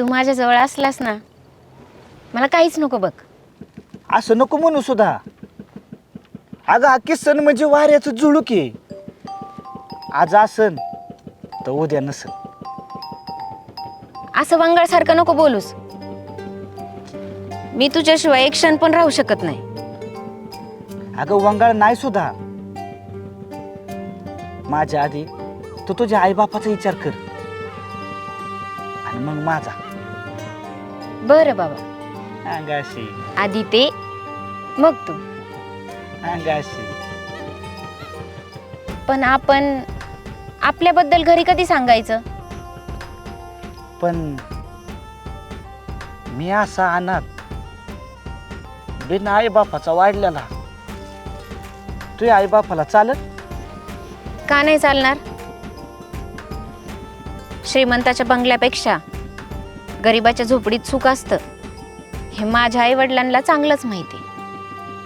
तू माझ्याजवळ असलास ना मला काहीच नको बघ. असं नको म्हणू सुद्धा अगं हा किसन म्हणजे वाऱ्याचं जुळूक आहे. आज असन तर उद्या नसन. असं वंगाळसारखं नको बोलूस. मी तुझ्याशिवाय एक क्षण पण राहू शकत नाही. अगं वंगाळ नाही सुद्धा माझ्या आधी तू तुझ्या आईबापाचा विचार कर. मग माझा. बरं बाबा. अंगाशी आधी ते मग तू. अंगाशी पण आपण आपल्याबद्दल घरी कधी सांगायचं? पण मी असा अनाथ. बिन आई बापाचा वाढलेला. तुझ्या आई बापाला चालत? का नाही चालणार? श्रीमंताच्या बंगल्यापेक्षा. गरिबाच्या झोपडीत सुख असतं. हे माझ्या आईवडिलांना चांगलंच माहिती